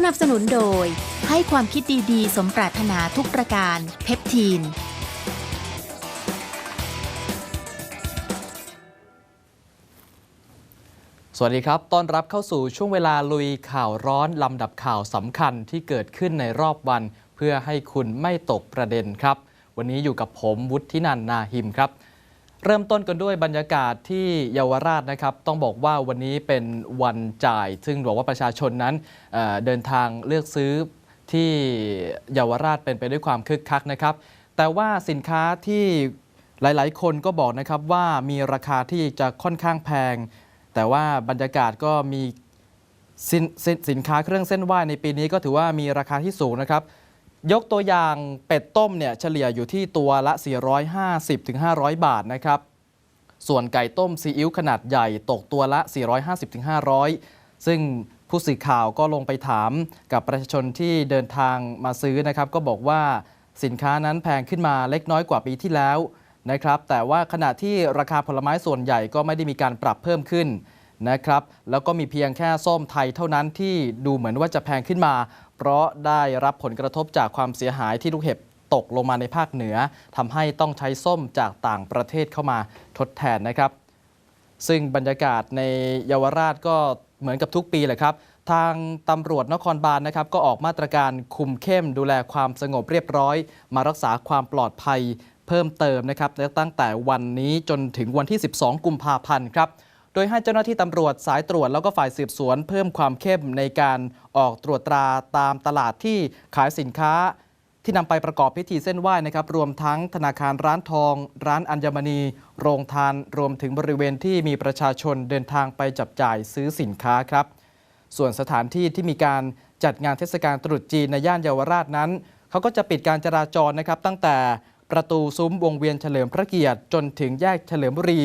สนับสนุนโดย ให้ความคิดดีๆ สมปรารถนาทุกประการ เพปทีน สวัสดีครับ ต้อนรับเข้าสู่ช่วงเวลาลุยข่าวร้อนลำดับข่าวสำคัญที่เกิดขึ้นในรอบวัน เพื่อให้คุณไม่ตกประเด็นครับ วันนี้อยู่กับผมวุฒินันนาหิมครับ เริ่มต้นกันด้วยบรรยากาศที่เยาวราชนะครับ ต้องบอกว่าวันนี้เป็นวันจ่าย ซึ่งบอกว่าประชาชนนั้นเเดินทางเลือกซื้อที่เยาวราชเป็นไปด้วยความคึกคักนะครับ แต่ว่าสินค้าที่หลาย ๆ คนก็บอกนะครับว่ามีราคาที่จะค่อนข้างแพง แต่ว่าบรรยากาศก็มีสินสินสินค้าเครื่องเส้นไหว้ในปีนี้ก็ถือว่ามีราคาที่สูงนะครับ ยกตัวอย่างเป็ดต้มเนี่ยเฉลี่ยอยู่ที่ตัวละ 450-500 บาทนะครับ ส่วนไก่ต้มซีอิ๊วขนาดใหญ่ตกตัวละ 450-500 ซึ่งผู้สื่อข่าวก็ลงไปถามกับประชาชนที่เดินทางมาซื้อนะครับ ก็บอกว่าสินค้านั้นแพงขึ้นมาเล็กน้อยกว่าปีที่แล้วนะครับ แต่ว่าขณะที่ราคาผลไม้ส่วนใหญ่ก็ไม่ได้มีการปรับเพิ่มขึ้น นะครับ แล้วก็มีเพียงแค่ส้มไทยเท่านั้นที่ดูเหมือนว่าจะแพงขึ้นมา เพราะได้รับผลกระทบจากความเสียหายที่ลูกเห็บตกลงมาในภาคเหนือทำให้ต้องใช้ส้มจากต่างประเทศเข้ามาทดแทนนะครับ ซึ่งบรรยากาศในเยาวราชก็เหมือนกับทุกปีแหละครับ ทางตำรวจนครบาลนะครับ ก็ออกมาตรการคุมเข้มดูแลความสงบเรียบร้อย มารักษาความปลอดภัยเพิ่มเติมนะครับตั้งแต่วันนี้จนถึงวันที่ 12 กุมภาพันธ์ครับ ดยให้เจ้าหน้าที่ตำรวจสายตรวจแล้วก็ฝ่ายสืบสวน เพิ่มความเข้มในการออกตรวจตราตามตลาดที่ขายสินค้า ที่นำไปประกอบพิธีเส้นไหว้นะครับรวมทั้งธนาคารร้านทอง ร้านอัญมณี โรงทานรวมถึงบริเวณที่มีประชาชนเดินทางไปจับจ่ายซื้อสินค้าครับ ส่วนสถานที่ที่มีการจัดงานเทศกาลตรุษจีนในย่านเยาวราชนั้นเขาก็จะปิดการจราจรนะครับตั้งแต่ประตูซุ้มวงเวียนเฉลิมพระเกียรติจนถึงแยกเฉลิมบุรี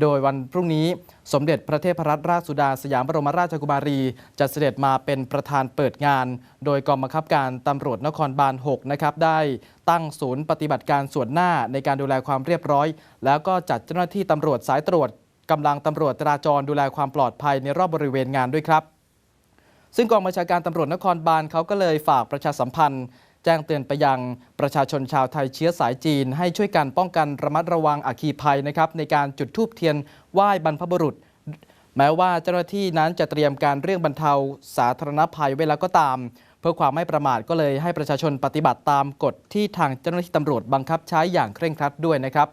โดยวันพรุ่งนี้สมเด็จพระเทพรัตนราชสุดาสยามบรมราชกุมารี จะเสด็จมาเป็นประธานเปิดงาน โดยกองบังคับการตำรวจนครบาล 6 นะครับได้ตั้งศูนย์ปฏิบัติการส่วนหน้าในการดูแลความเรียบร้อย แล้วก็จัดเจ้าหน้าที่ตำรวจสายตรวจกำลังตำรวจจราจรดูแลความปลอดภัยในรอบบริเวณงานด้วยครับ ซึ่งกองบัญชาการตำรวจนครบาลเขาก็เลยฝากประชาสัมพันธ์ จ้งเตือนไปยังประชาชนชาวไทยเชื้อสายจีน ให้ช่วยกันป้องกันระมัดระวังอัคคีภัยนะครับในการจุดธูปเทียนไหว้บรรพบุรุษ แม้ว่าเจ้าหน้าที่นั้นจะเตรียมการเรื่องบรรเทาสาธารณภัยไว้แล้วก็ตาม เพื่อความไม่ประมาทก็เลยให้ประชาชนปฏิบัติตามกฎที่ทางเจ้าหน้าที่ตำรวจบังคับใช้อย่างเคร่งครัดด้วยนะครับ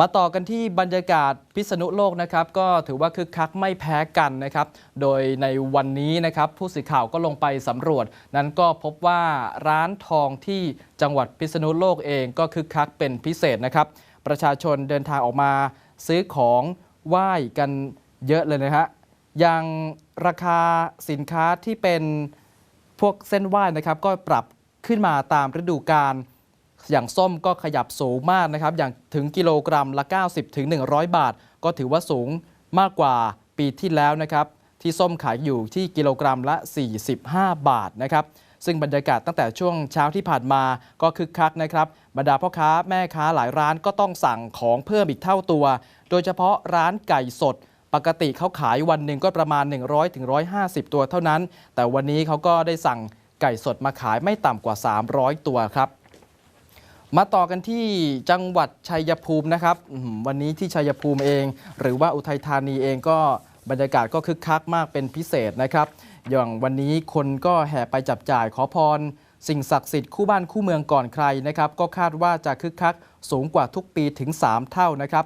มาต่อกันที่บรรยากาศพิษณุโลกนะครับก็ถือว่าคึกคักไม่แพ้กันนะครับโดยในวันนี้นะครับผู้สื่อข่าวก็ลงไปสำรวจ นั้นก็พบว่าร้านทองที่จังหวัดพิษณุโลกเองก็คึกคักเป็นพิเศษนะครับ ประชาชนเดินทางออกมาซื้อของไหว้กันเยอะเลยนะฮะอย่างราคาสินค้าที่เป็นพวกเส้นไหว้นะครับก็ปรับขึ้นมาตามฤดูกาล อย่างส้มก็ขยับสูงมากนะครับ อย่างถึงกิโลกรัมละ 90 ถึง 100 บาท ก็ถือว่าสูงมากกว่าปีที่แล้วนะครับ ที่ส้มขายอยู่ที่กิโลกรัมละ 45 บาทนะครับ ซึ่งบรรยากาศตั้งแต่ช่วงเช้าที่ผ่านมาก็คึกคักนะครับ บรรดาพ่อค้าแม่ค้าหลายร้านก็ต้องสั่งของเพิ่มอีกเท่าตัว โดยเฉพาะร้านไก่สดปกติเขาขายวันหนึ่งก็ประมาณ 100ถึง150 ตัวเท่านั้น แต่วันนี้เขาก็ได้สั่งไก่สดมาขายไม่ต่ำกว่า 300 ตัวครับ มาต่อกันที่จังหวัดชัยภูมินะครับ วันนี้ที่ชัยภูมิเอง หรือว่าอุทัยธานีเองก็บรรยากาศก็คึกคักมากเป็นพิเศษนะครับ อย่างวันนี้คนก็แห่ไปจับจ่ายขอพร สิ่งศักดิ์สิทธิ์คู่บ้านคู่เมืองก่อนใครนะครับ ก็คาดว่าจะคึกคักสูงกว่าทุกปีถึง 3 เท่านะครับ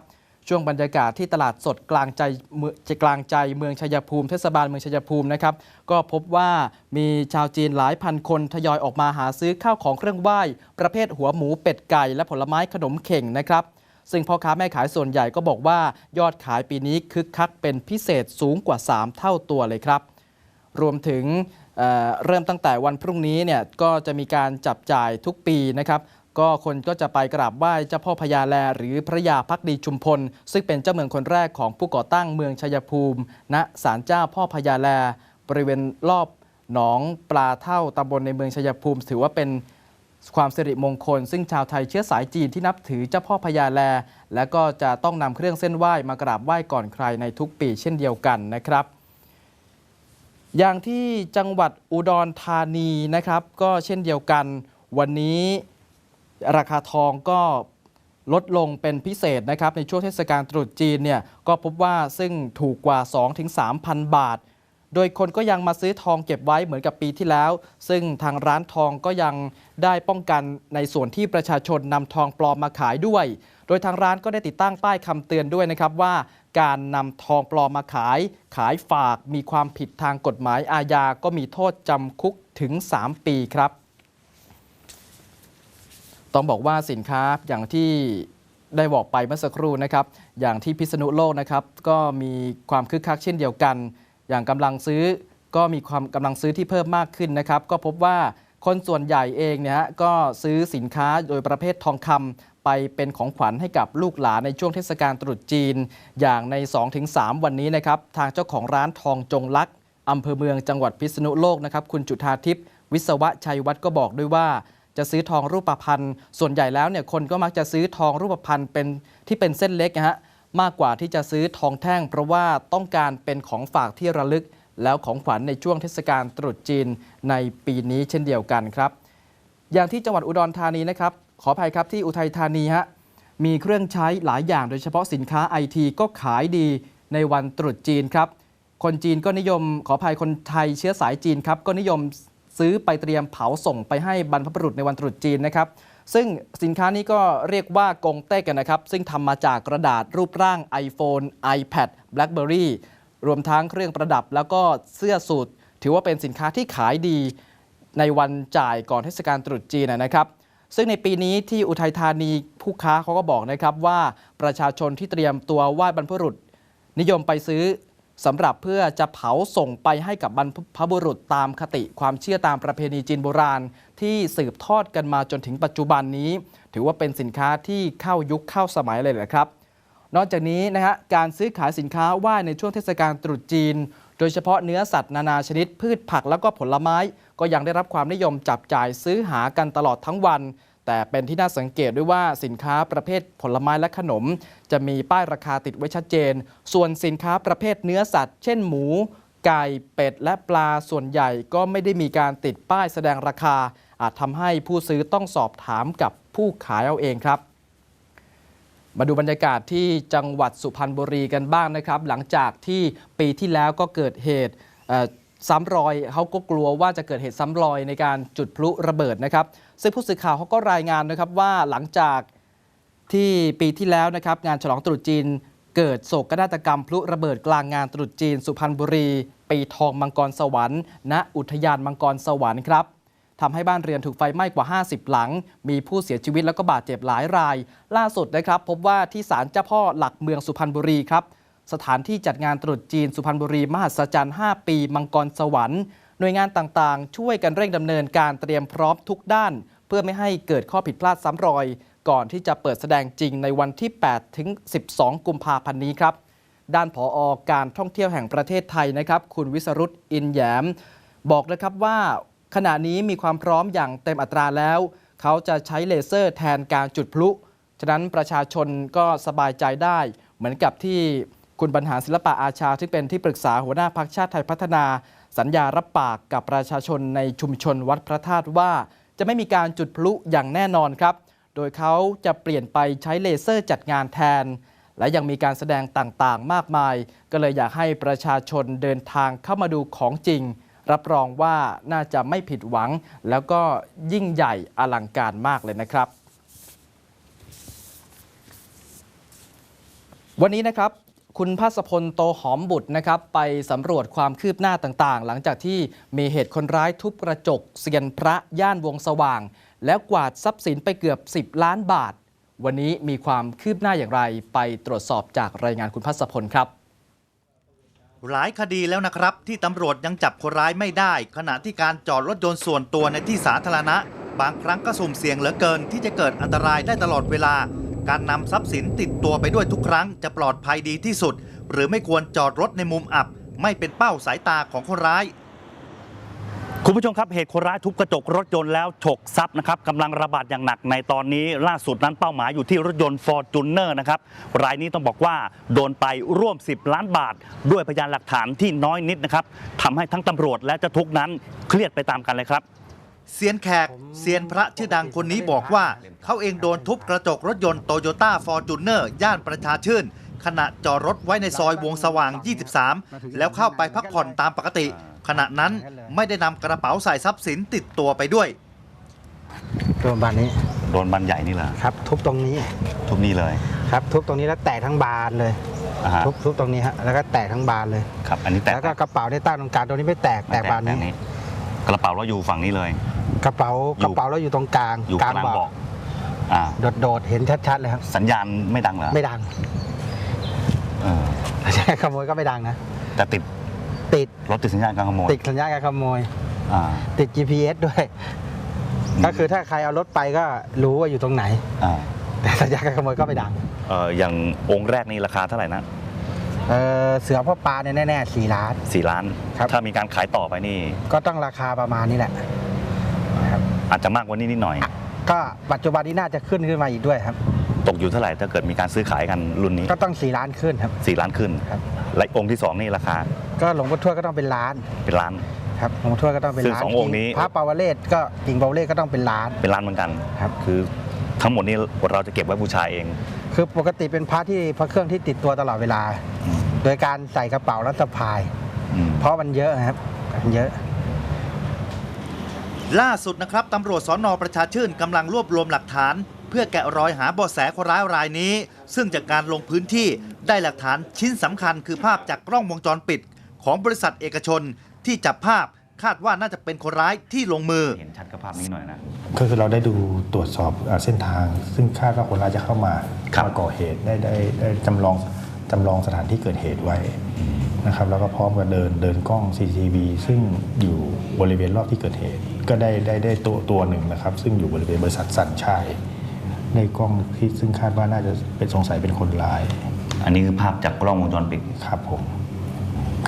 ช่วงบรรยากาศที่ตลาดสดกลางใจเมืองกลางใจเมืองชัยภูมิเทศบาลเมืองชัยภูมินะครับก็พบว่ามีชาวจีนหลายพันคนทยอยออกมาหาซื้อข้าวของเครื่องไหว้ ประเภทหัวหมูเป็ดไก่และผลไม้ขนมเข่งนะครับ ซึ่งพ่อค้าแม่ขายส่วนใหญ่ก็บอกว่ายอดขายปีนี้คึกคักเป็นพิเศษสูงกว่า 3 เท่าตัวเลยครับ รวมถึงเเริ่มตั้งแต่วันพรุ่งนี้เนี่ยก็จะมีการจับจ่ายทุกปีนะครับ ก็คนก็จะไปกราบไหว้เจ้าพ่อพญาแล หรือพระยาพักดีชุมพล ซึ่งเป็นเจ้าเมืองคนแรกของผู้ก่อตั้งเมืองชัยภูมิ ณศาลเจ้าพ่อพญาแล บริเวณรอบหนองปลาเท่าตำบลในเมืองชัยภูมิ ถือว่าเป็นความสิริมงคล ซึ่งชาวไทยเชื้อสายจีนที่นับถือเจ้าพ่อพญาแล และก็จะต้องนำเครื่องเส้นไหว้มากราบไหว้ก่อนใครในทุกปีเช่นเดียวกันนะครับอย่างที่จังหวัดอุดรธานีนะครับ ก็เช่นเดียวกัน วันนี้ ราคาทองก็ลดลงเป็นพิเศษนะครับ ในช่วงเทศกาลตรุษจีนเนี่ยก็พบว่าซึ่งถูกกว่า 2-3,000 บาท โดยคนก็ยังมาซื้อทองเก็บไว้เหมือนกับปีที่แล้ว ซึ่งทางร้านทองก็ยังได้ป้องกันในส่วนที่ประชาชนนำทองปลอมมาขายด้วย โดยทางร้านก็ได้ติดตั้งป้ายคำเตือนด้วยนะครับว่า การนำทองปลอมมาขาย ขายฝากมีความผิดทางกฎหมายอาญาก็มีโทษจำคุกถึง 3 ปีครับ ต้องบอกว่าสินค้าอย่างที่ได้บอกไปเมื่อสักครู่นะครับ อย่างที่พิษณุโลกนะครับ ก็มีความคึกคักเช่นเดียวกัน อย่างกำลังซื้อก็มีความกำลังซื้อที่เพิ่มมากขึ้นนะครับ ก็พบว่าคนส่วนใหญ่เองเนี่ยฮะก็ซื้อสินค้าโดยประเภททองคำไปเป็นของขวัญให้กับลูกหลานในช่วงเทศกาลตรุษจีน อย่างใน 2-3 วันนี้นะครับ ทางเจ้าของร้านทองจงลักษ์อำเภอเมืองจังหวัดพิษณุโลกนะครับ คุณจุธาทิพย์วิศวะชัยวัฒน์ก็บอกด้วยว่า จะซื้อทองรูปพรรณส่วนใหญ่แล้วเนี่ยคนก็มักจะซื้อทองรูปพรรณเป็นที่เป็นเส้นเล็กนะฮะมากกว่าที่จะซื้อทองแท่ง เพราะว่าต้องการเป็นของฝากที่ระลึก แล้วของขวัญในช่วงเทศกาลตรุษจีนในปีนี้เช่นเดียวกันครับ อย่างที่จังหวัดอุดรธานีนะครับขออภัยครับที่อุทัยธานีฮะมีเครื่องใช้หลายอย่างโดยเฉพาะสินค้าไอทีก็ขายดีในวันตรุษจีนครับ คนจีนก็นิยมขออภัยคนไทยเชื้อสายจีนครับก็นิยม ซื้อไปเตรียมเผาส่งไปให้บรรพบุรุษในวันตรุษจีนนะครับ ซึ่งสินค้านี้ก็เรียกว่ากงเต้กันนะครับ ซึ่งทำมาจากกระดาษรูปร่าง iPhone iPad BlackBerry รวมทั้งเครื่องประดับแล้วก็เสื้อสูทถือว่าเป็นสินค้าที่ขายดีในวันจ่ายก่อนเทศกาลตรุษจีนนะนะครับ ซึ่งในปีนี้ที่อุทัยธานีผู้ค้าเขาก็บอกนะครับว่าประชาชนที่เตรียมตัวไหว้บรรพบุรุษ นิยมไปซื้อ สำหรับเพื่อจะเผาส่งไปให้กับบรรพบุรุษตามคติความเชื่อตามประเพณีจีนโบราณ ที่สืบทอดกันมาจนถึงปัจจุบันนี้ ถือว่าเป็นสินค้าที่เข้ายุคเข้าสมัยเลยแหละครับ นอกจากนี้นะฮะการซื้อขายสินค้าไหวในช่วงเทศกาลตรุษจีน โดยเฉพาะเนื้อสัตว์นานาชนิดพืชผักแล้วก็ผลไม้ ก็ยังได้รับความนิยมจับจ่ายซื้อหากันตลอดทั้งวัน แต่เป็นที่น่าสังเกตด้วยว่าสินค้าประเภทผลไม้และขนม จะมีป้ายราคาติดไว้ชัดเจน ส่วนสินค้าประเภทเนื้อสัตว์ เช่นหมู ไก่ เป็ด และปลาส่วนใหญ่ก็ไม่ได้มีการติดป้ายแสดงราคา อาจทำให้ผู้ซื้อต้องสอบถามกับผู้ขายเอาเองครับมาดูบรรยากาศที่จังหวัดสุพรรณบุรีกันบ้างนะครับ หลังจากที่ปีที่แล้วก็เกิดเหตุซ้ำรอยเขาก็กลัวว่าจะเกิดเหตุซ้ำรอยในการจุดพลุระเบิดนะครับ ซึ่งผู้สื่อข่าวเขาก็รายงานนะครับว่าหลังจากที่ปีที่แล้วนะครับงานฉลองตรุษจีน เกิดโศกนาฏกรรมพลุระเบิดกลางงานตรุษจีน สุพรรณบุรี ปีทองมังกรสวรรค์ณอุทยานมังกรสวรรค์ครับทำให้บ้านเรือนถูกไฟไหม้กว่า 50 หลัง มีผู้เสียชีวิตแล้วก็บาดเจ็บหลายราย ล่าสุดนะครับ พบว่าที่ศาลเจ้าพ่อหลักเมืองสุพรรณบุรีครับ สถานที่จัดงานตรุษจีนสุพรรณบุรี มหัศจรรย์ 5 ปี มังกรสวรรค์ หน่วยงานต่างๆ ช่วยกันเร่งดำเนินการเตรียมพร้อมทุกด้าน เพื่อไม่ให้เกิดข้อผิดพลาดซ้ำรอย ก่อนที่จะเปิดแสดงจริงในวันที่ 8 ถึง 12 กุมภาพันธ์นี้ครับ ด้านผออการท่องเที่ยวแห่งประเทศไทยนะครับ คุณวิสรุตอินแยม บอกนะครับว่า ขณะนี้มีความพร้อมอย่างเต็มอัตราแล้ว เขาจะใช้เลเซอร์แทนการจุดพลุ ฉะนั้นประชาชนก็สบายใจได้ เหมือนกับที่ คุณบรรหารศิลปะอาชาที่เป็นที่ปรึกษาหัวหน้าพักชาติไทยพัฒนา สัญญารับปากกับประชาชนในชุมชนวัดพระธาตุว่า จะไม่มีการจุดพลุอย่างแน่นอนครับ โดยเขาจะเปลี่ยนไปใช้เลเซอร์จัดงานแทน และยังมีการแสดงต่างๆ มากมาย ก็เลยอยากให้ประชาชนเดินทางเข้ามาดูของจริง รับรองว่าน่าจะไม่ผิดหวัง แล้วก็ยิ่งใหญ่อลังการมากเลยนะครับวันนี้นะครับ คุณพัสพลโตหอมบุตรนะครับไปสำรวจความคืบหน้าต่างๆ หลังจากที่มีเหตุคนร้ายทุบกระจกเซียนพระย่านวงสว่าง แล้วกวาดทรัพย์สินไปเกือบ 10 ล้านบาท วันนี้มีความคืบหน้าอย่างไรไปตรวจสอบจากรายงานคุณพัสพลครับ หลายคดีแล้วนะครับ ที่ตำรวจยังจับคนร้ายไม่ได้ ขณะที่การจอดรถยนต์ส่วนตัวในที่สาธารณะ บางครั้งก็สุ่มเสี่ยงเหลือเกินที่จะเกิดอันตรายได้ตลอดเวลา การนำทรัพย์สินติดตัวไปด้วยทุกครั้งจะปลอดภัยดีที่สุด หรือไม่ควรจอดรถในมุมอับ ไม่เป็นเป้าสายตาของคนร้าย คุณผู้ชมครับเหตุคนร้ายทุบกระจกรถยนต์แล้วฉกทรัพย์นะครับกำลังระบาดอย่างหนักในตอนนี้ล่าสุดนั้นเป้าหมายอยู่ที่รถยนต์ f o r t u n e r นะครับรายนี้ต้องบอกว่าโดนไปร่วม 10 ล้านบาท ด้วยพยานหลักฐานที่น้อยนิดนะครับทำให้ทั้งตำรวจและเจ้าทุกข์นั้นเครียดไปตามกันเลยครับ เซียนแขกเซียนพระชื่อดังคนนี้บอกว่า เขาเองโดนทุบกระจกรถยนต์โตโยต้าฟอร์จูเนอร์ย่านประชาชื่น ขณะจอดรถไว้ในซอยวงสว่าง 23 แล้วเข้าไปพักผ่อนตามปกติ ขณะนั้นไม่ได้นำกระเป๋าใส่ทรัพย์สินติดตัวไปด้วย โดนบานนี้โดนบันใหญ่นี่เหรอครับ ทุบตรงนี้ทุบนี่เลยครับ ทุบตรงนี้แล้วแตกทั้งบานเลยอ่าฮะทุบทุบตรงนี้ฮะแล้วก็แตกทั้งบานเลย ครับ อันนี้แตกแล้วก็กระเป๋าที่ตั้งตรงกลางตรงนี้ไม่แตกแตกบานนี้ กระเป๋าเราอยู่ฝั่งนี้เลย กระเป๋าอยู่ กระเป๋าเราอยู่ตรงกลางอยู่กลางเบาะเบาะอ่า โดดโดดเห็นชัดๆเลยครับ สัญญาณไม่ดังเหรอไม่ดัง เออใช่ขโมยก็ไม่ดังนะแต่ติดติดรถติดสัญญาณการขโมยติดสัญญาณการขโมย อ่า ติด GPS ด้วย ม ก็คือถ้าใครเอารถไปก็รู้ว่าอยู่ตรงไหน อ่าแต่สัญญาณการขโมยก็ไม่ดัง เอออย่างองค์แรกนี่ราคาเท่าไหร่นะเออเสือพ่อปลาเนี่ยแน่ๆสี่ล้าน สี่ล้าน ครับ ถ้ามีการขายต่อไปนี่ก็ต้องราคาประมาณนี้แหละนะครับ อาจจะมากกว่านี้นิดหน่อย ก็ปัจจุบันนี้น่าจะขึ้นขึ้นมาอีกด้วยครับ ตกอยู่เท่าไหร่ถ้าเกิดมีการซื้อขายกันรุ่นนี้ก็ต้องสี่ล้านขึ้นครับ สี่ล้านขึ้น ครับ และองค์ที่สองนี่ราคาก็หลวงพ่อทวดก็ต้องเป็นล้านเป็นล้าน ครับหลวงพ่อทวดก็ต้องเป็นซึ่งล้านสององค์นี้ พระปาวเลศก็กิ่งปาวเลศก็ต้องเป็นล้าน เป็นล้านเหมือนกัน ครับ คือทั้งหมดนี้เราจะเก็บไว้บูชาเอง คือปกติเป็นพระที่พระเครื่องที่ติดตัวตลอดเวลา อืม โดยการใส่กระเป๋าแล้วสะพาย อืมเพราะมันเยอะครับมันเยอะ ล่าสุดนะครับตำรวจสอนอประชาชื่นกำลังรวบรวมหลักฐาน เพื่อแกะรอยหาเบาะแสคนร้ายรายนี้ ซึ่งจากการลงพื้นที่ได้หลักฐานชิ้นสำคัญคือภาพจากกล้องวงจรปิด ของบริษัทเอกชนที่จับภาพคาดว่าน่าจะเป็นคนร้ายที่ลงมือ เห็นชัดกับภาพนี้หน่อยนะ ก็คือเราได้ดูตรวจสอบเอ่อเส้นทาง ซึ่งคาดว่าคนร้ายจะเข้ามาครับ มาก่อเหตุได้ได้ได้จำลองจำลองสถานที่เกิดเหตุไว้ นะครับแล้วก็พร้อมกับเดินเดินกล้อง CCTV ซึ่งอยู่บริเวณรอบที่เกิดเหตุ ก็ได้ได้ได้ตัวตัวหนึ่งนะครับ ซึ่งอยู่บริเวณบริษัทสัญชัยในกล้องที่ซึ่งคาดว่าน่าจะเป็นสงสัยเป็นคนร้าย อันนี้คือภาพจากกล้องวงจรปิดครับผม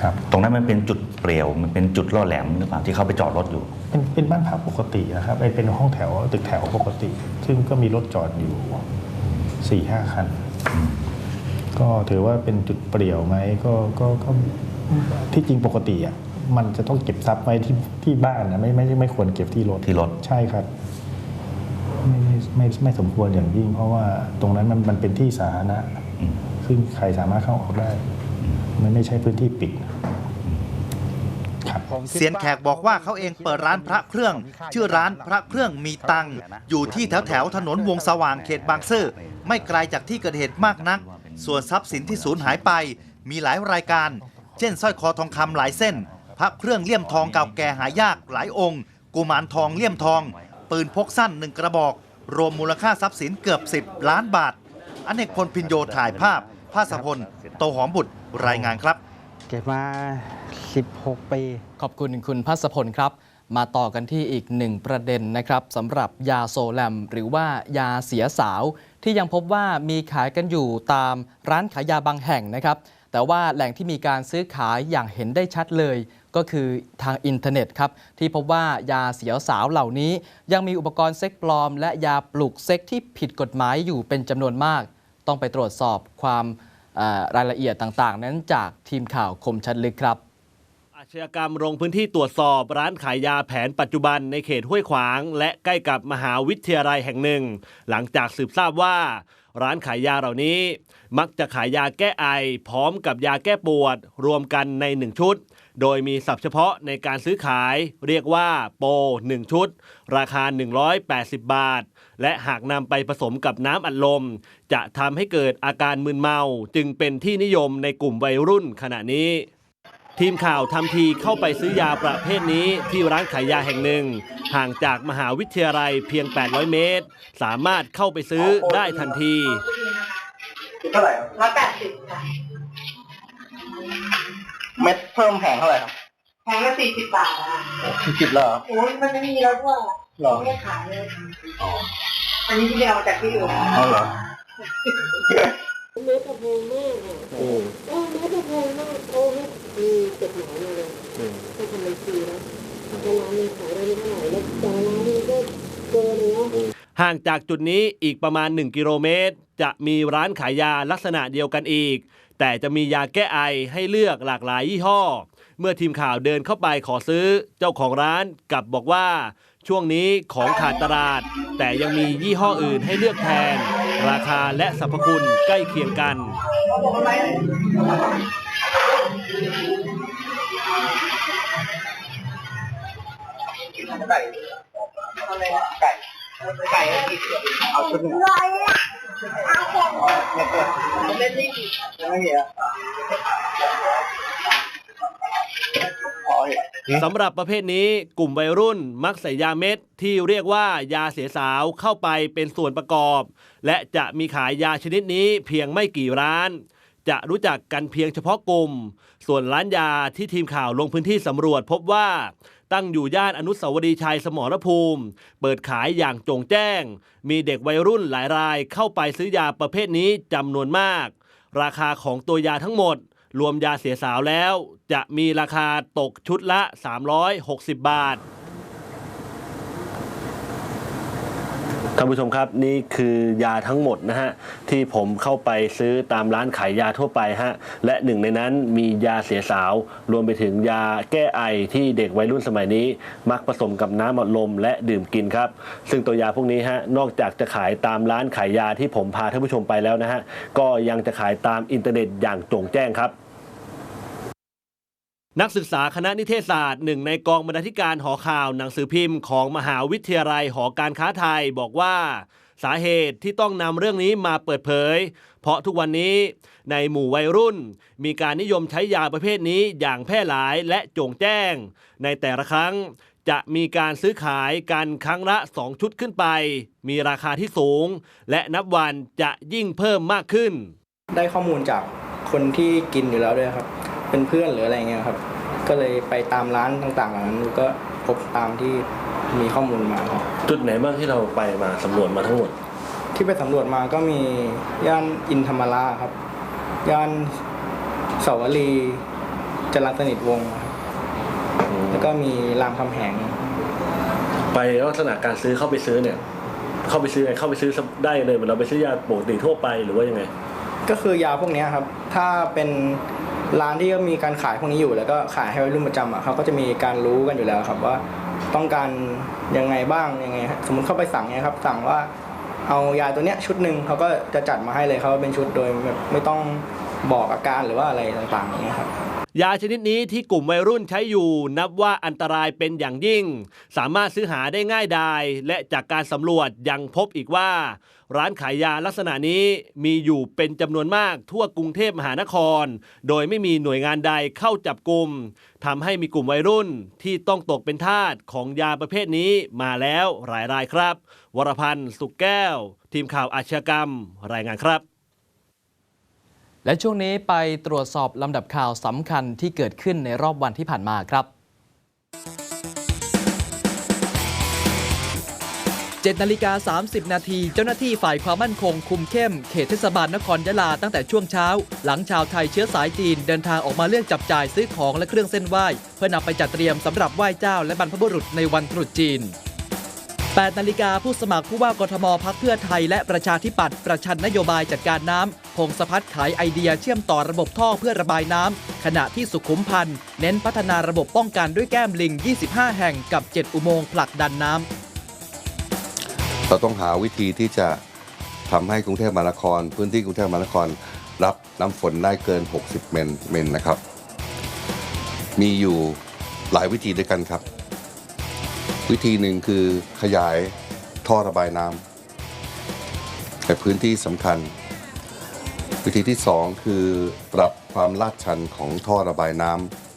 ครับตรงนั้นมันเป็นจุดเปลี่ยวมันเป็นจุดล่อแหลมหรือเปล่าที่เขาไปจอดรถอยู่ เป็นเป็นบ้านพักปกตินะครับไอ้เป็นห้องแถวตึกแถวปกติ ซึ่งก็มีรถจอดอยู่สี่ห้าคัน ก็ถือว่าเป็นจุด เปลี่ยวไหมก็ก็ก็ที่จริงปกติอะมันจะต้องเก็บทรัพย์ไว้ที่ที่บ้านนะไม่ไม่ไม่ควรเก็บที่รถที่รถ ใช่ครับไม่ไม่ไม่ไม่สมควรอย่างยิ่ง เพราะว่าตรงนั้นมันมันเป็นที่สาธารณะอืมซึ่งใครสามารถเข้าออกได้ มันไม่ใช่พื้นที่ปิดครับเซียนแขกบอกว่าเขาเองเปิดร้านพระเครื่อง ชื่อร้านพระเครื่องมีตังค์อยู่ที่แถวแถวๆถนนวงสว่างเขตบางซื่อไม่ไกลจากที่เกิดเหตุมากนัก ส่วนทรัพย์สินที่สูญหายไป มีหลายรายการ เช่นสร้อยคอทองคำหลายเส้น พระเครื่องเลี่ยมทองเก่าแก่หายากหลายองค์ กุมารทองเลี่ยมทอง ปืนพกสั้นหนึ่งกระบอก รวมมูลค่าทรัพย์สินเกือบ 10 ล้านบาท อเนกพลพินโยถ่ายภาพ ภาสพล โตหอมบุตรรายงานครับ เก็บมา 16 ปี ขอบคุณคุณพัสพลครับมาต่อกันที่อีกหนึ่งประเด็นนะครับสำหรับยาโซแลม หรือว่ายาเสียสาว ที่ยังพบว่ามีขายกันอยู่ตามร้านขายยาบางแห่งนะครับ แต่ว่าแหล่งที่มีการซื้อขายอย่างเห็นได้ชัดเลย ก็คือทางอินเทอร์เน็ตครับที่พบว่ายาเสียสาวเหล่านี้ ยังมีอุปกรณ์เซ็กปลอม และยาปลุกเซ็กที่ผิดกฎหมายอยู่เป็นจำนวนมาก ต้องไปตรวจสอบความรายละเอียดต่างๆ นั้นจากทีมข่าวคมชัดลึกครับ อาชญากรรมลงพื้นที่ตรวจสอบร้านขายยาแผนปัจจุบันในเขตห้วยขวาง และใกล้กับมหาวิทยาลัยแห่งหนึ่ง หลังจากสืบทราบว่า ร้านขายยาเหล่านี้ มักจะขายยาแก้ไอ พร้อมกับยาแก้ปวด รวมกันในหนึ่งชุด โดยมีศัพท์เฉพาะในการซื้อขาย เรียกว่าโป1ชุด ราคา 180 บาท และหากนำไปผสมกับน้ำอัดลม จะทำให้เกิดอาการมึนเมาจึงเป็นที่นิยมในกลุ่มวัยรุ่นขณะนี้ ทีมข่าวทำทีเข้าไปซื้อยาประเภทนี้ที่ร้านขายยาแห่งหนึ่ง ห่างจากมหาวิทยาลัยเพียง 800 เมตร สามารถเข้าไปซื้อได้ทันที เท่าไหร่ครับร้อยแปดสิบค่ะเม็ดเพิ่มแพงเท่าไหร่ครับแพงละสี่สิบบาทอะค่ะสี่สิบแล้วเหรอโอ้ยมันไม่มีแล้วด้วยหรอไม่ได้ขายเลยอันนี้ที่ไปเอาจากที่อื่นเอาเหรอเนื้อจะแพงมากอะเออเนื้อจะแพงมากโอ้ไม่มีจดหมายมาเลยให้ทำบัญชีแล้วแต่ร้านหนึงขายได้ไม่เท่าไหร่แล้วแต่ร้านหนึงก็เกินเลยเนาะห่างจากจุดนี้อีกประมาณ 1 กิโลเมตร จะมีร้านขายยาลักษณะเดียวกันอีก แต่จะมียาแก้ไอให้เลือกหลากหลายยี่ห้อ เมื่อทีมข่าวเดินเข้าไปขอซื้อ เจ้าของร้านกลับบอกว่าช่วงนี้ของขาดตลาด แต่ยังมียี่ห้ออื่นให้เลือกแทน ราคาและสรรพคุณใกล้เคียงกัน ไก่ไก่ไก่เอาชุดหนึ่งไม่เกินไม่ด้ไม่เหี้ยขอสำหรับประเภทนี้กลุ่มวัยรุ่นมักใส่ยาเม็ดที่เรียกว่ายาเสียสาวเข้าไปเป็นส่วนประกอบ และจะมีขายยาชนิดนี้เพียงไม่กี่ร้าน จะรู้จักกันเพียงเฉพาะกลุ่ม ส่วนร้านยาที่ทีมข่าวลงพื้นที่สำรวจพบว่าตั้งอยู่ย่านอนุสาวรีย์ชัยสมรภูมิ เปิดขายอย่างจงแจ้ง มีเด็กวัยรุ่นหลายรายเข้าไปซื้อยาประเภทนี้จำนวนมาก ราคาของตัวยาทั้งหมด รวมยาเสียสาวแล้ว จะมีราคาตกชุดละ 360 บาท ท่านผู้ชมครับนี่คือยาทั้งหมดนะฮะที่ผมเข้าไปซื้อตามร้านขายยาทั่วไปฮะและหนึ่งในนั้นมียาเสียสาว รวมไปถึงยาแก้ไอที่เด็กวัยรุ่นสมัยนี้ มักผสมกับน้ำอัดลมและดื่มกินครับ ซึ่งตัวยาพวกนี้ฮะนอกจากจะขายตามร้านขายยาที่ผมพาท่านผู้ชมไปแล้วนะฮะก็ยังจะขายตามอินเทอร์เน็ตอย่างโจ่งแจ้งครับ นักศึกษาคณะนิเทศศาสตร์หนึ่งในกองบรรณาธิการหอข่าวหนังสือพิมพ์ของมหาวิทยาลัยหอการค้าไทยบอกว่า สาเหตุที่ต้องนำเรื่องนี้มาเปิดเผย เพราะทุกวันนี้ในหมู่วัยรุ่น มีการนิยมใช้ยาประเภทนี้อย่างแพร่หลายและโจ่งแจ้ง ในแต่ละครั้งจะมีการซื้อขายกันครั้งละ 2 ชุดขึ้นไป มีราคาที่สูง และนับวันจะยิ่งเพิ่มมากขึ้น ได้ข้อมูลจากคนที่กินอยู่แล้วด้วยครับ เป็นเพื่อนหรืออะไรเงี้ยครับ ก็เลยไปตามร้านต่างๆเหล่านั้นก็พบตามที่มีข้อมูลมาครับ จุดไหนบ้างที่เราไปมาสำรวจมาทั้งหมด ที่ไปสำรวจมาก็มีย่านอินธรรมราครับ ย่านเสาวรีจรัญสนิทวงศ์ครับแล้วก็มีรามคำแหง ไปลักษณะการซื้อเข้าไปซื้อเนี่ย เข้าไปซื้อไงเข้าไปซื้อได้เลยเหมือนเราไปซื้อยาปกติทั่วไปหรือว่ายังไง ก็คือยาพวกเนี้ยครับ ถ้าเป็น ร้านที่ก็มีการขายพวกนี้อยู่ แล้วก็ขายให้วัยรุ่นประจำอะเขาก็จะมีการรู้กันอยู่แล้วครับว่าต้องการยังไงบ้างยังไงสมมติเข้าไปสั่งเนี่ยครับ สั่งว่าเอายาตัวเนี้ยชุดหนึ่งเขาก็จะจัดมาให้เลยเขาเป็นชุดโดยแบบไม่ต้องบอกอาการหรือว่าอะไรต่างๆอย่างเงี้ยครับ ยาชนิดนี้ที่กลุ่มวัยรุ่นใช้อยู่ นับว่าอันตรายเป็นอย่างยิ่ง สามารถซื้อหาได้ง่ายดายและจากการสำรวจยังพบอีกว่า ร้านขายยาลักษณะนี้มีอยู่เป็นจำนวนมากทั่วกรุงเทพมหานคร โดยไม่มีหน่วยงานใดเข้าจับกลุ่มทำให้มีกลุ่มวัยรุ่นที่ต้องตกเป็นทาสของยาประเภทนี้มาแล้วหลายรายครับ วรพันธ์สุขแก้ว ทีมข่าวอาชญากรรม รายงานครับ และช่วงนี้ไปตรวจสอบลำดับข่าวสำคัญที่เกิดขึ้นในรอบวันที่ผ่านมาครับ7นาฬิกา 30 นาที เจ้าหน้าที่ฝ่ายความมั่นคงคุมเข้ม เขตเทศบาลนครยะลาตั้งแต่ช่วงเช้า หลังชาวไทยเชื้อสายจีนเดินทางออกมาเลือกจับจ่ายซื้อของและเครื่องเส้นไหว้ เพื่อนำไปจัดเตรียมสำหรับไหว้เจ้าและบรรพบุรุษในวันตรุษจีน 8นาฬิกาผู้สมัครผู้ว่ากทมพักเพื่อไทยและประชาธิปัตย์ประชันนโยบายจัดการน้ำพงศพัฒน์ขายไอเดียเชื่อมต่อระบบท่อเพื่อระบายน้ำขณะที่สุขุมพันธ์เน้นพัฒนาระบบป้องกันด้วยแก้มลิง 25 แห่งกับ 7 อุโมงค์ผลักดันน้ำเราต้องหาวิธีที่จะทำให้กรุงเทพมหานคร พื้นที่กรุงเทพมหานคร รับน้ำฝนได้เกิน 60 เมนเมนนะครับ มีอยู่หลายวิธีด้วยกันครับ วิธีหนึ่งคือขยายท่อระบายน้ำในพื้นที่สำคัญ วิธีที่สองคือปรับความลาดชันของท่อระบายน้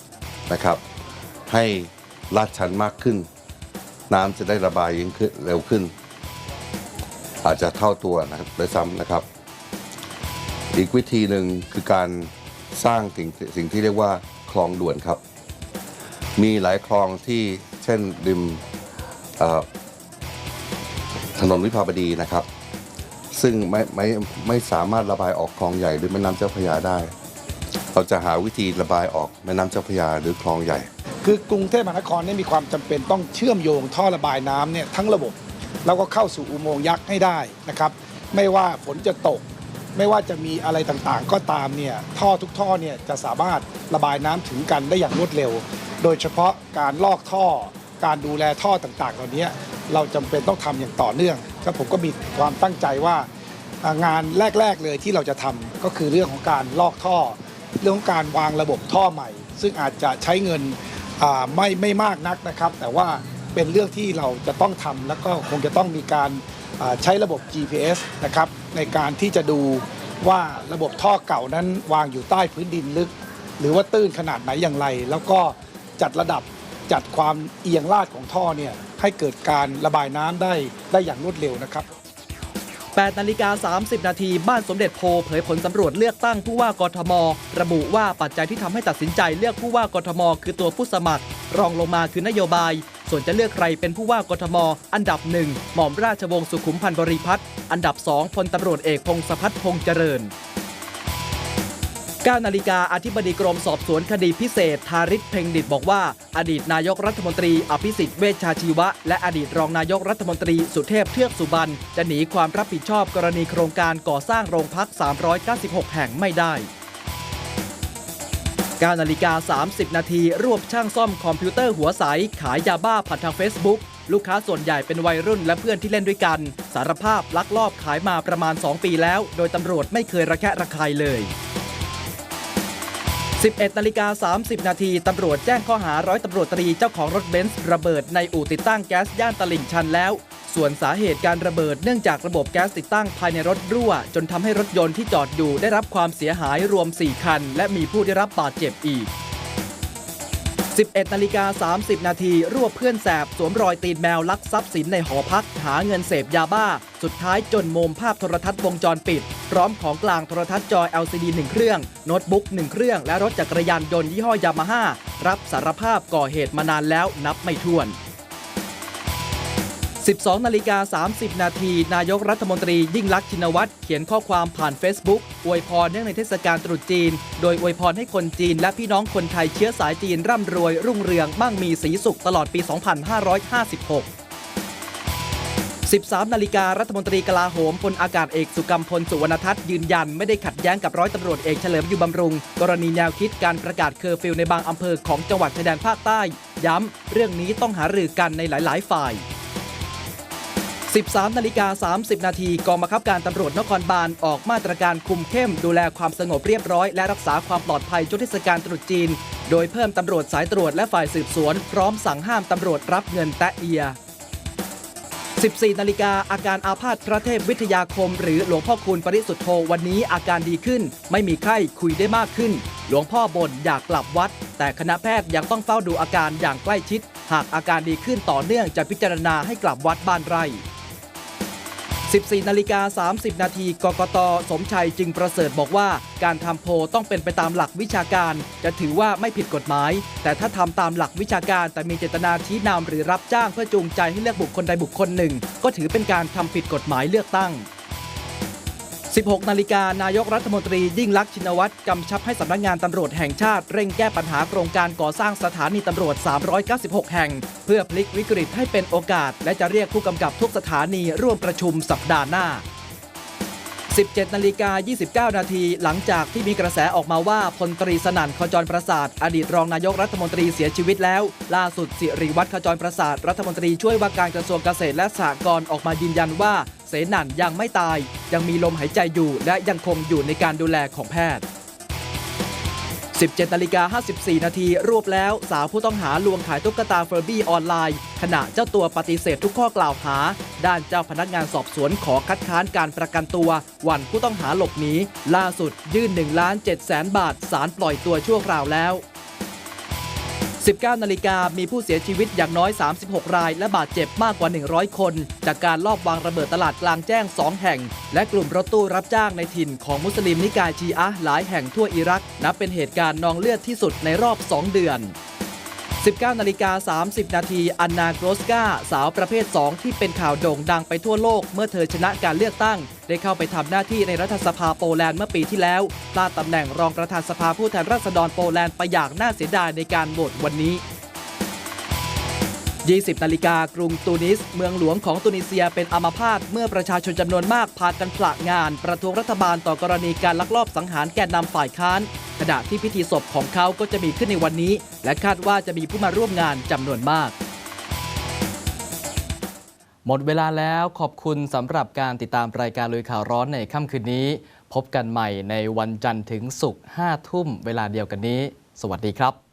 ำนะครับ ให้ลาดชันมากขึ้น น้ำจะได้ระบายยิ่งขึ้นเร็วขึ้น อาจจะเท่าตัวนะครับโดยซ้ำนะครับ อีกวิธีหนึ่งคือการสร้างสิ่งสิ่งที่เรียกว่าคลองด่วนครับ มีหลายคลองที่เช่นริม ถนนวิภาวดีนะครับ ซึ่งไม่ไม่ไม่สามารถระบายออกคลองใหญ่หรือแม่น้ำเจ้าพระยาได้ เราจะหาวิธีระบายออกแม่น้ำเจ้าพระยาหรือคลองใหญ่ คือกรุงเทพมหานครนี่มีความจำเป็นต้องเชื่อมโยงท่อระบายน้ำเนี่ยทั้งระบบแล้วก็เข้าสู่อุโมงค์ยักษ์ให้ได้นะครับ ไม่ว่าฝนจะตก ไม่ว่าจะมีอะไรต่างๆ ก็ตามเนี่ยท่อทุกท่อเนี่ยจะสามารถระบายน้ำถึงกันได้อย่างรวดเร็ว โดยเฉพาะการลอกท่อ การดูแลท่อต่างๆ เหล่านี้เราจำเป็นต้องทำอย่างต่อเนื่องครับผมก็มีความตั้งใจว่างานแรก ๆ เลยที่เราจะทำก็คือเรื่องของการลอกท่อ เรื่องของการวางระบบท่อใหม่ ซึ่งอาจจะใช้เงินไม่ไม่มากนักนะครับ แต่ว่าเป็นเรื่องที่เราจะต้องทำแล้วก็คงจะต้องมีการใช้ระบบ GPS นะครับในการที่จะดูว่าระบบท่อเก่านั้นวางอยู่ใต้พื้นดินลึก หรือว่าตื้นขนาดไหนอย่างไร แล้วก็จัดระดับ จัดความเอียงลาดของท่อเนี่ยให้เกิดการระบายน้ำได้ได้อย่างรวดเร็วนะครับ8นาฬิกา 30 นาที บ้านสมเด็จโพเผยผลสำรวจเลือกตั้งผู้ว่ากทม ระบุว่าปัจจัยที่ทำให้ตัดสินใจเลือกผู้ว่ากทม คือตัวผู้สมัคร รองลงมาคือนโยบาย ส่วนจะเลือกใครเป็นผู้ว่ากทม อันดับหนึ่งหม่อมราชวงศ์สุขุมพันธ์บริพัตรอันดับสองพลตำรวจเอกพงศพัฒน์พงษ์เจริญ 9นาฬิกาอธิบดีกรมสอบสวนคดีพิเศษ ทาริศเพ็งดิตบอกว่า อดีตนายกรัฐมนตรี อภิสิทธิ์เวชชาชีวะ และอดีตรองนายกรัฐมนตรีสุเทพเทือกสุบรรณจะหนีความรับผิดชอบกรณีโครงการก่อสร้างโรงพัก 396 แห่งไม่ได้9นาฬิกา 30 นาทีรวบช่างซ่อมคอมพิวเตอร์หัวใส ขายยาบ้าผ่านทาง Facebook ลูกค้าส่วนใหญ่เป็นวัยรุ่นและเพื่อนที่เล่นด้วยกัน สารภาพลักลอบขายมาประมาณ 2 ปีแล้ว โดยตำรวจไม่เคยระแคะระคายเลย 11นาฬิกา30 นาทีตำรวจแจ้งข้อหาร้อยตำรวจตรีเจ้าของรถเบนซ์ระเบิดในอู่ติดตั้งแก๊สย่านตลิ่งชันแล้ว ส่วนสาเหตุการระเบิดเนื่องจากระบบแก๊สติดตั้งภายในรถรั่ว จนทำให้รถยนต์ที่จอดอยู่ได้รับความเสียหายรวม 4 คัน และมีผู้ได้รับบาดเจ็บอีก 11นาฬิกา30 นาทีรวบเพื่อนแสบ สวมรอยตีนแมวลักทรัพย์สินในหอพัก หาเงินเสพยาบ้า สุดท้ายจนมุมภาพโทรทัศน์วงจรปิด พร้อมของกลางโทรทัศน์จอ LCD 1 เครื่อง โน้ตบุ๊ก 1 เครื่อง และรถจักรยานยนต์ยี่ห้อยามาฮ่ารับสารภาพก่อเหตุมานานแล้วนับไม่ถ้วน 12 นาฬิกา 30 นาที นายกรัฐมนตรียิ่งลักษณ์ชินวัตรเขียนข้อความผ่าน Facebook อวยพรเนื่องในเทศกาลตรุษจีน โดยอวยพรให้คนจีนและพี่น้องคนไทยเชื้อสายจีนร่ำรวย รุ่งเรืองมั่งมีสีสุขตลอดปี 2556 13 นาฬิการัฐมนตรีกลาโหมพลอากาศเอกสุกัมพลสุวรรณทัศน์ยืนยันไม่ได้ขัดแย้งกับร้อยตำรวจเอกเฉลิมอยู่บำรุง กรณีแนวคิดการประกาศเคอร์ฟิวในบางอำเภอของจังหวัดชายแดนภาคใต้ ย้ำเรื่องนี้ต้องหารือกันในหลาย ๆ ฝ่าย 13นาฬิกา30 นาทีกองบังคับการตำรวจนครบาลออกมาตรการคุมเข้ม ดูแลความสงบเรียบร้อย และรักษาความปลอดภัยช่วงเทศกาลตรุษจีน โดยเพิ่มตำรวจสายตรวจและฝ่ายสืบสวน พร้อมสั่งห้ามตำรวจรับเงินแตะเอีย 14 นาฬิกาอาการอาพาธพระเทพวิทยาคม หรือหลวงพ่อคูณปริสุทธโธวันนี้อาการดีขึ้น ไม่มีไข้คุยได้มากขึ้น หลวงพ่อบ่นอยากกลับวัด แต่คณะแพทย์ยังต้องเฝ้าดูอาการอย่างใกล้ชิด หากอาการดีขึ้นต่อเนื่องจะพิจารณาให้กลับวัดบ้านไร่ 14 นาฬิกา 30 นาทีกกต สมชัยจึงประเสริฐบอกว่า การทำโพต้องเป็นไปตามหลักวิชาการ จะถือว่าไม่ผิดกฎหมาย แต่ถ้าทำตามหลักวิชาการ แต่มีเจตนาชี้นำหรือรับจ้างเพื่อจูงใจให้เลือกบุคคลใดบุคคลหนึ่ง ก็ถือเป็นการทำผิดกฎหมายเลือกตั้ง 16 นาฬิกานายกรัฐมนตรียิ่งลักษณ์ชินวัตรกำชับให้สำนักงานตำรวจแห่งชาติ เร่งแก้ปัญหาโครงการก่อสร้างสถานีตำรวจ 396 แห่ง เพื่อพลิกวิกฤตให้เป็นโอกาส และจะเรียกผู้กำกับทุกสถานีร่วมประชุมสัปดาห์หน้า 17 นาฬิกา 29 นาทีหลังจากที่มีกระแสออกมาว่าพลตรีสนั่นขจรประสาท อดีตรองนายกรัฐมนตรีเสียชีวิตแล้ว ล่าสุดสิริวัฒน์ขจรประสาท รัฐมนตรีช่วยว่าการกระทรวงเกษตรและสหกรณ์ออกมายืนยันว่า เสนันยังไม่ตาย ยังมีลมหายใจอยู่และยังคงอยู่ในการดูแลของแพทย์ 17นาฬิกา54 นาทีรวบแล้ว สาวผู้ต้องหาลวงขายตุ๊กตาเฟอร์บี้ออนไลน์ ขณะเจ้าตัวปฏิเสธทุกข้อกล่าวหา ด้านเจ้าพนักงานสอบสวนขอคัดค้านการประกันตัว วันผู้ต้องหาหลบหนีล่าสุดยื่น1ล้าน7แสนบาทสารปล่อยตัวชั่วคราวแล้ว 19 นาฬิกามีผู้เสียชีวิตอย่างน้อย 36 ราย และบาดเจ็บมากกว่า 100 คน จากการลอบวางระเบิดตลาดกลางแจ้ง 2 แห่ง และกลุ่มรถตู้รับจ้างในถิ่นของมุสลิมนิกายชีอะหลายแห่งทั่วอิรัก นับเป็นเหตุการณ์นองเลือดที่สุดในรอบ 2 เดือน 19 นาฬิกา 30 นาทีอันนาโกรสกาสาวประเภท 2 ที่เป็นข่าวโด่งดังไปทั่วโลก เมื่อเธอชนะการเลือกตั้ง ได้เข้าไปทำหน้าที่ในรัฐสภาโปแลนด์เมื่อปีที่แล้วพลาดตำแหน่งรองประธานสภาผู้แทนราษฎรโปแลนด์ไปอย่างน่าเสียดายในการโหวตวันนี้ 20 นาฬิกากรุงตูนิส เมืองหลวงของตูนิเซียเป็นอัมพาตเมื่อประชาชนจำนวนมากพากันผละงาน ประท้วงรัฐบาลต่อกรณีการลักลอบสังหารแกนนำฝ่ายค้าน ขณะที่พิธีศพของเขาก็จะมีขึ้นในวันนี้ และคาดว่าจะมีผู้มาร่วมงานจำนวนมาก หมดเวลาแล้วขอบคุณสำหรับการติดตามรายการลุยข่าวร้อนในค่ำคืนนี้ พบกันใหม่ในวันจันทร์ถึงศุกร์5ทุ่มเวลาเดียวกันนี้ สวัสดีครับ